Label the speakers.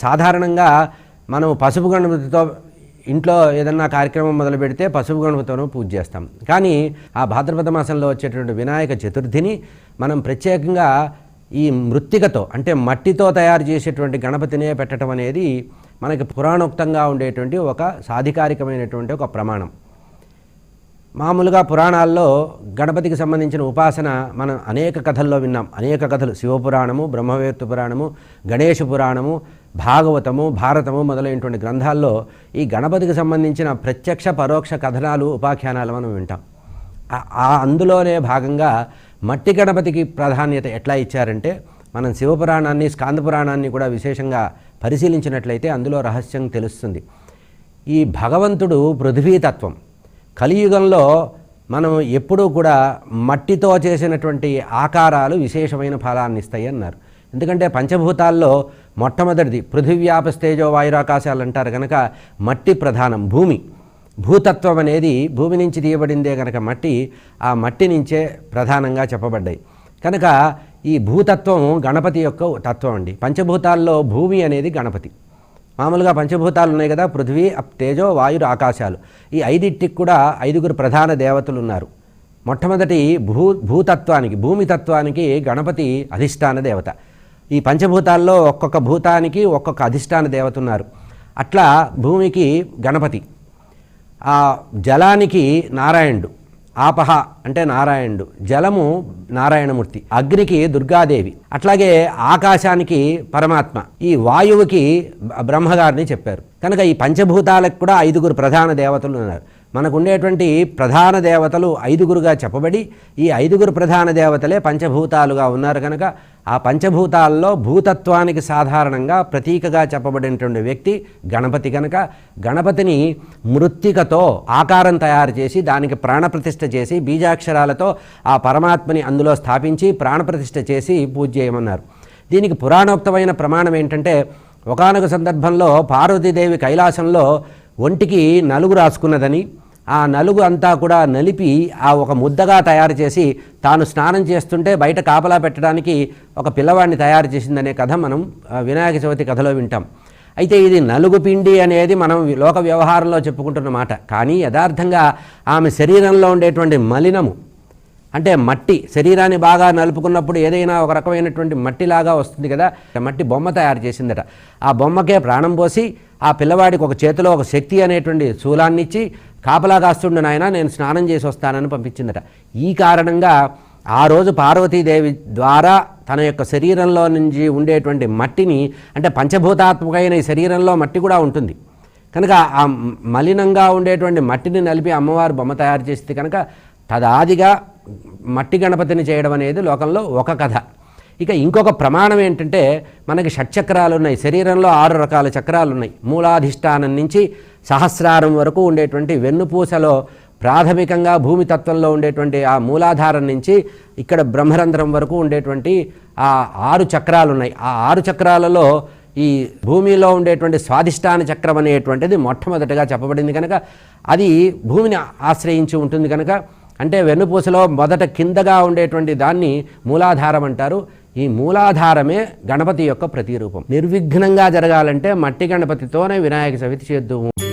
Speaker 1: సాధారణంగా మనం పసుపు గణపతితో ఇంట్లో ఏదన్నా కార్యక్రమం మొదలు పెడితే పసుపు గణపతిను పూజ చేస్తాం. కానీ ఆ భాద్రపద మాసంలో వచ్చేటువంటి వినాయక చతుర్థిని మనం ప్రత్యేకంగా ఈ మృత్తికతో అంటే మట్టితో తయారు చేసేటువంటి గణపతినే పెట్టడం అనేది మనకి పురాణోక్తంగా ఉండేటువంటి ఒక సాధికారికమైనటువంటి ఒక ప్రమాణం. మామూలుగా పురాణాల్లో గణపతికి సంబంధించిన ఉపాసన మనం అనేక కథల్లో విన్నాం. అనేక కథలు శివపురాణము బ్రహ్మవేత్తు పురాణము గణేష పురాణము భాగవతము భారతము మొదలైనటువంటి గ్రంథాల్లో ఈ గణపతికి సంబంధించిన ప్రత్యక్ష పరోక్ష కథనాలు ఉపాఖ్యానాలు మనం వింటాం. ఆ- అందులోనే భాగంగా మట్టి గణపతికి ప్రాధాన్యత ఎట్లా ఇచ్చారంటే మనం శివపురాణాన్ని స్కాంద పురాణాన్ని కూడా విశేషంగా పరిశీలించినట్లయితే అందులో రహస్యం తెలుస్తుంది. ఈ భగవంతుడు పృథ్వీతత్వం. కలియుగంలో మనం ఎప్పుడూ కూడా మట్టితో చేసినటువంటి ఆకారాలు విశేషమైన ఫలాన్ని ఇస్తాయి అన్నారు ఎందుకంటే పంచభూతాల్లో మొట్టమొదటిది పృథివ్యాపస్తేజో వాయురాకాశాలు అంటారు కనుక మట్టి ప్రధానం భూమి. భూతత్వం అనేది భూమి నుంచి తీయబడిందే కనుక మట్టి ఆ మట్టి నుంచే ప్రధానంగా చెప్పబడ్డాయి. కనుక ఈ భూతత్వం గణపతి యొక్క తత్వం అండి. పంచభూతాల్లో భూమి అనేది గణపతి. మామూలుగా పంచభూతాలు ఉన్నాయి కదా పృథ్వీ తేజో వాయురు ఆకాశాలు. ఈ ఐదింటికి కూడా ఐదుగురు ప్రధాన దేవతలు ఉన్నారు. మొట్టమొదటి భూ భూతత్వానికి భూమి తత్వానికి గణపతి అధిష్టాన దేవత. ఈ పంచభూతాల్లో ఒక్కొక్క భూతానికి ఒక్కొక్క అధిష్టాన దేవత ఉన్నారు. అట్లా భూమికి గణపతి ఆ జలానికి నారాయణుడు ఆపహ అంటే నారాయణుడు జలము నారాయణమూర్తి అగ్నికి దుర్గాదేవి అట్లాగే ఆకాశానికి పరమాత్మ ఈ వాయువుకి బ్రహ్మగారిని చెప్పారు. కనుక ఈ పంచభూతాలకు కూడా ఐదుగురు ప్రధాన దేవతలు ఉన్నారు. మనకు ఉండేటువంటి ప్రధాన దేవతలు ఐదుగురుగా చెప్పబడి ఈ ఐదుగురు ప్రధాన దేవతలే పంచభూతాలుగా ఉన్నారు కనుక ఆ పంచభూతాల్లో భూతత్వానికి సాధారణంగా ప్రతీకగా చెప్పబడినటువంటి వ్యక్తి గణపతి కనుక. గణపతిని మృత్తికతో ఆకారం తయారు చేసి దానికి ప్రాణప్రతిష్ఠ చేసి బీజాక్షరాలతో ఆ పరమాత్మని అందులో స్థాపించి ప్రాణప్రతిష్ఠ చేసి పూజ చేయమన్నారు. దీనికి పురాణోక్తమైన ప్రమాణం ఏంటంటే ఒకానొక సందర్భంలో పార్వతీదేవి కైలాసంలో ఒంటికి నలుగు రాసుకున్నదని ఆ నలుగు అంతా కూడా నలిపి ఆ ఒక ముద్దగా తయారు చేసి తాను స్నానం చేస్తుంటే బయట కాపలా పెట్టడానికి ఒక పిల్లవాడిని తయారు చేసిందనే కథ మనం వినాయక చవితి కథలో వింటాం. అయితే ఇది నలుగు పిండి అనేది మనం లోక వ్యవహారంలో చెప్పుకుంటున్న మాట. కానీ యథార్థంగా ఆమె శరీరంలో ఉండేటువంటి మలినము అంటే మట్టి శరీరాన్ని బాగా నలుపుకున్నప్పుడు ఏదైనా ఒక రకమైనటువంటి మట్టిలాగా వస్తుంది కదా మట్టి బొమ్మ తయారు చేసిందట. ఆ బొమ్మకే ప్రాణం పోసి ఆ పిల్లవాడికి ఒక చేతిలో ఒక శక్తి అనేటువంటి శూలాన్నిచ్చి కాపలా కాస్తుండు నాయన నేను స్నానం చేసి వస్తానని పంపించిందట. ఈ కారణంగా ఆ రోజు పార్వతీదేవి ద్వారా తన యొక్క శరీరంలో నుంచి ఉండేటువంటి మట్టిని అంటే పంచభూతాత్మకమైన ఈ శరీరంలో మట్టి కూడా ఉంటుంది. కనుక ఆ మలినంగా ఉండేటువంటి మట్టిని నలిపి అమ్మవారు బొమ్మ తయారు చేస్తే కనుక తదాదిగా మట్టి గణపతిని చేయడం అనేది లోకంలో ఒక కథ. ఇక ఇంకొక ప్రమాణం ఏంటంటే మనకి షట్చక్రాలు ఉన్నాయి. శరీరంలో ఆరు రకాల చక్రాలు ఉన్నాయి. మూలాధిష్టానం నుంచి సహస్రారం వరకు ఉండేటువంటి వెన్నుపూసలో ప్రాథమికంగా భూమి తత్వంలో ఉండేటువంటి ఆ మూలాధారం నుంచి ఇక్కడ బ్రహ్మరంధ్రం వరకు ఉండేటువంటి ఆ ఆరు చక్రాలు ఉన్నాయి ఆ ఆరు చక్రాలలో ఈ భూమిలో ఉండేటువంటి స్వాధిష్టాన చక్రం అనేటువంటిది మొట్టమొదటిగా చెప్పబడింది కనుక. అది భూమిని ఆశ్రయించి ఉంటుంది కనుక. అంటే వెన్నుపూసలో మొదట కిందగా ఉండేటువంటి దాన్ని మూలాధారం అంటారు. ఈ మూలాధారమే గణపతి యొక్క ప్రతిరూపం. నిర్విఘ్నంగా జరగాలంటే మట్టి గణపతితోనే వినాయక చవితి చేద్దాము.